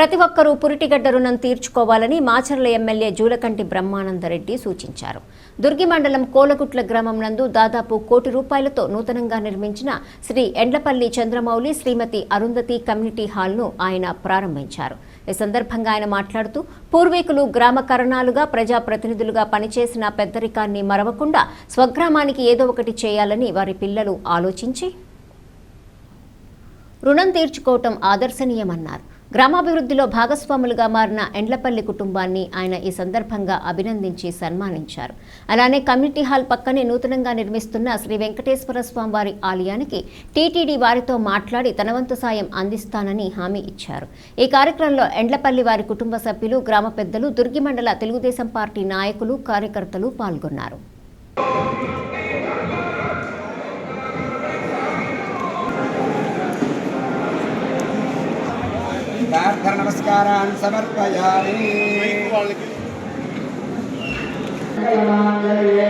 ప్రతి ఒక్కరూ పురిటిగడ్డ రుణం తీర్చుకోవాలని మాచర్ల ఎమ్మెల్యే జూలకంటి బ్రహ్మానందరెడ్డి సూచించారు. దుర్గి మండలం కోలగుట్ల గ్రామం నందు దాదాపు కోటి రూపాయలతో నూతనంగా నిర్మించిన శ్రీ ఎండ్లపల్లి చంద్రమౌళి శ్రీమతి అరుంధతి కమ్యూనిటీ హాల్ను ఆయన ప్రారంభించారు. ఈ సందర్భంగా ఆయన మాట్లాడుతూ పూర్వీకులు గ్రామ కరణాలుగా ప్రజాప్రతినిధులుగా పనిచేసిన పెద్దరికాన్ని మరవకుండా స్వగ్రామానికి ఏదో ఒకటి చేయాలని వారి పిల్లలు ఆలోచించి రుణం తీర్చుకోవటం ఆదర్శనీయమన్నారు. గ్రామాభివృద్ధిలో భాగస్వాములుగా మారిన ఎండ్లపల్లి కుటుంబాన్ని ఆయన ఈ సందర్భంగా అభినందించి సన్మానించారు. అలానే కమ్యూనిటీ హాల్ పక్కనే నూతనంగా నిర్మిస్తున్న శ్రీ వెంకటేశ్వర స్వామివారి ఆలయానికి టీటీడీ వారితో మాట్లాడి తనవంతు సాయం అందిస్తానని హామీ ఇచ్చారు. ఈ కార్యక్రమంలో ఎండ్లపల్లి వారి కుటుంబ సభ్యులు గ్రామ పెద్దలు దుర్గి మండల తెలుగుదేశం పార్టీ నాయకులు కార్యకర్తలు పాల్గొన్నారు. ప్రార్థన నమస్కారాన్ని సమర్పయామి. బ్రాహ్మణాయ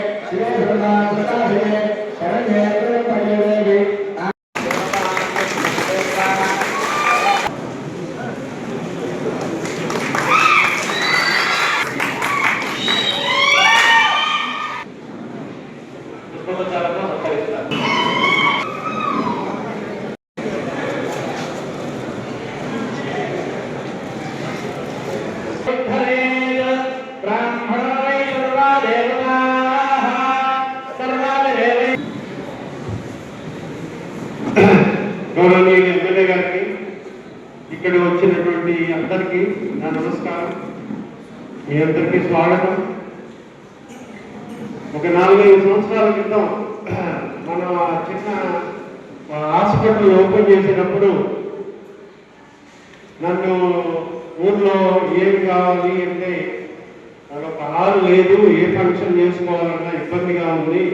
గౌరవనీయులు ఎమ్మెల్యే గారికి ఇక్కడ వచ్చినటువంటి అందరికీ నా నమస్కారం. మీ అందరికీ స్వాగతం. ఒక నాలుగైదు సంవత్సరాల క్రితం మన చిన్న హాస్పిటల్ ఓపెన్ చేసినప్పుడు నన్ను ఊర్లో ఏం కావాలి అంటే ఒక హాల్ లేదు ఏ ఫంక్షన్ చేసుకోవాలన్నా ఇబ్బందిగా ఉంది.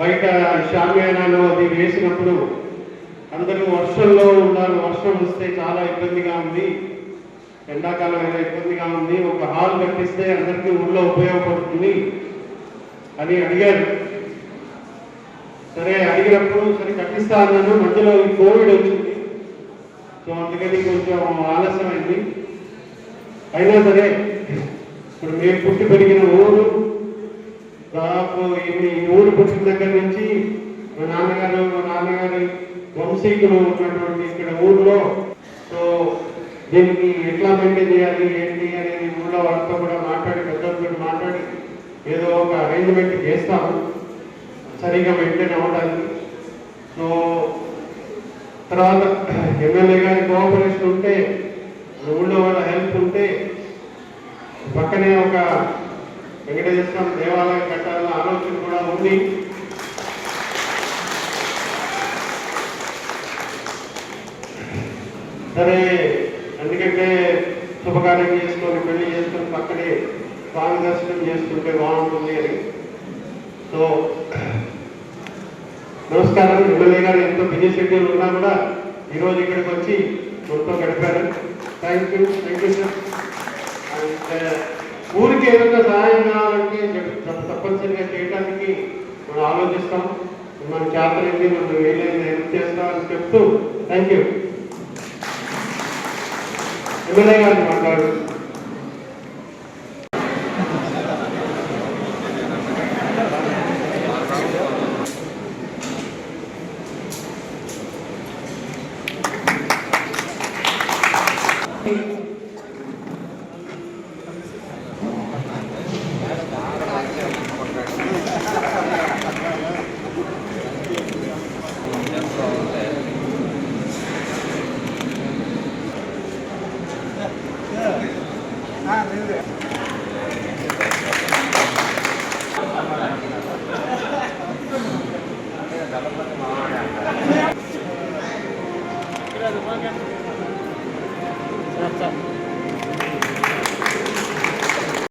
బయట షామియానాలో అది వేసినప్పుడు అందరూ వర్షంలో ఉన్నారు. వర్షం వస్తే చాలా ఇబ్బందిగా ఉంది. ఎండాకాలం అయినా ఇబ్బందిగా ఉంది. ఒక హాల్ కట్టిస్తే అందరికీ ఊళ్ళో ఉపయోగపడుతుంది అని అడిగారు. సరే అడిగినప్పుడు సరే కట్టిస్తా అన్నాను. మధ్యలో ఈ కోవిడ్ వచ్చింది. సో అందుకని కొంచెం ఆలస్యమైంది. అయినా సరే ఇప్పుడు మేము పుట్టి పెరిగిన ఊరు దాదాపు ఈ ఊరు పుట్టిన దగ్గర నుంచి మా నాన్నగారు మా నాన్నగారు వంశీకులు ఉన్నటువంటి ఇక్కడ ఊర్లో సో దీనికి ఎట్లా మెయింటైన్ చేయాలి ఏంటి అనేది ఊళ్ళో వాళ్ళతో కూడా మాట్లాడి పెద్దలతో మాట్లాడి ఏదో ఒక అరేంజ్మెంట్ చేస్తాము. సరిగా మెయింటైన్ అవ్వడానికి. సో తర్వాత ఎమ్మెల్యే గారి కోఆపరేషన్ ఉంటే ఊళ్ళో వాళ్ళ హెల్ప్ ఉంటే పక్కనే ఒక వెంకటేశ్వర దేవాలయం కట్టాలన్న ఆలోచన కూడా ఉంది. సరే ఎందుకంటే శుభకార్యం చేసుకొని పెళ్ళి చేసుకొని పక్కనే స్వామి దర్శనం చేసుకుంటే బాగుంటుంది అని. సో నమస్కారం. ఎమ్మెల్యే గారు ఎంతో బిజీ షెడ్యూల్ ఉన్నా కూడా ఈరోజు ఇక్కడికి వచ్చి మొత్తం గడిపారు. Thank you thank you sir and ఊరికి ఏదైనా సహాయం కావాలంటే తప్పనిసరిగా చేయడానికి మనం ఆలోచిస్తాం. మన చేతలైంది మనం వేయలేదు హెల్ప్ చేస్తామని చెప్తూ థ్యాంక్ యూ ఎమ్మెల్యే గారిని మాట్లాడు Gracias.